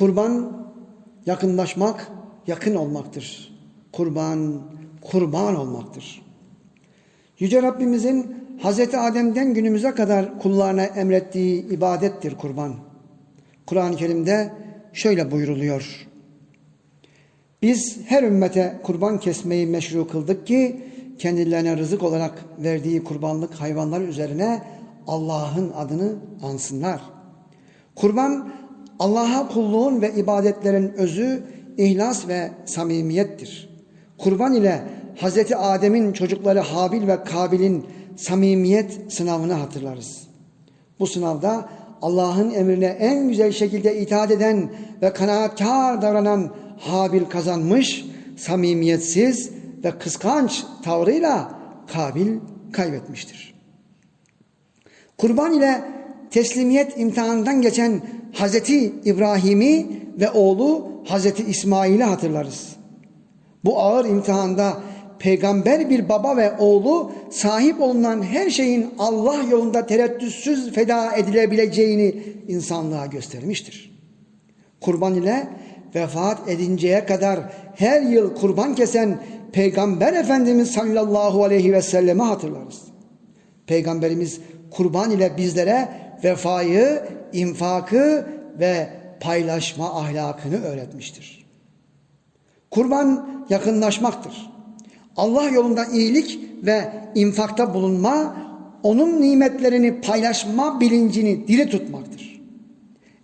Kurban yakınlaşmak, yakın olmaktır. Kurban, kurban olmaktır. Yüce Rabbimizin Hazreti Adem'den günümüze kadar kullarına emrettiği ibadettir kurban. Kur'an-ı Kerim'de şöyle buyruluyor. Biz her ümmete kurban kesmeyi meşru kıldık ki kendilerine rızık olarak verdiği kurbanlık hayvanlar üzerine Allah'ın adını ansınlar. Kurban Allah'a kulluğun ve ibadetlerin özü ihlas ve samimiyettir. Kurban ile Hz. Adem'in çocukları Habil ve Kabil'in samimiyet sınavını hatırlarız. Bu sınavda Allah'ın emrine en güzel şekilde itaat eden ve kanaatkar davranan Habil kazanmış, samimiyetsiz ve kıskanç tavrıyla Kabil kaybetmiştir. Kurban ile teslimiyet imtihanından geçen Hazreti İbrahim'i ve oğlu Hazreti İsmail'i hatırlarız. Bu ağır imtihanda peygamber bir baba ve oğlu sahip olunan her şeyin Allah yolunda tereddütsüz feda edilebileceğini insanlığa göstermiştir. Kurban ile vefat edinceye kadar her yıl kurban kesen Peygamber Efendimiz sallallahu aleyhi ve selleme hatırlarız. Peygamberimiz kurban ile bizlere vefayı, infakı ve paylaşma ahlakını öğretmiştir. Kurban yakınlaşmaktır. Allah yolunda iyilik ve infakta bulunma, onun nimetlerini paylaşma bilincini diri tutmaktır.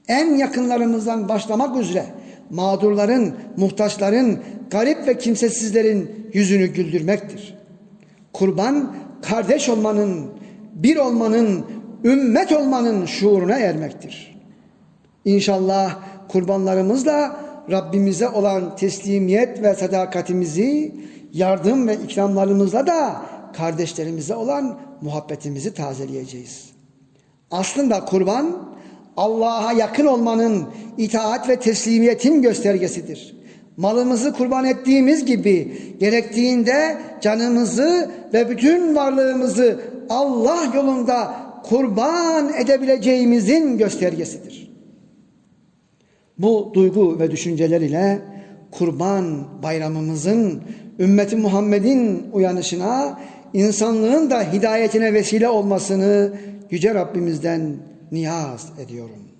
En yakınlarımızdan başlamak üzere mağdurların, muhtaçların, garip ve kimsesizlerin yüzünü güldürmektir. Kurban kardeş olmanın, bir olmanın, ümmet olmanın şuuruna ermektir. İnşallah kurbanlarımızla Rabbimize olan teslimiyet ve sadakatimizi, yardım ve ikramlarımızla da kardeşlerimize olan muhabbetimizi tazeleyeceğiz. Aslında kurban Allah'a yakın olmanın itaat ve teslimiyetin göstergesidir. Malımızı kurban ettiğimiz gibi gerektiğinde canımızı ve bütün varlığımızı Allah yolunda kurban edebileceğimizin göstergesidir. Bu duygu ve düşünceler ile kurban bayramımızın ümmeti Muhammed'in uyanışına, insanlığın da hidayetine vesile olmasını Yüce Rabbimizden niyaz ediyorum.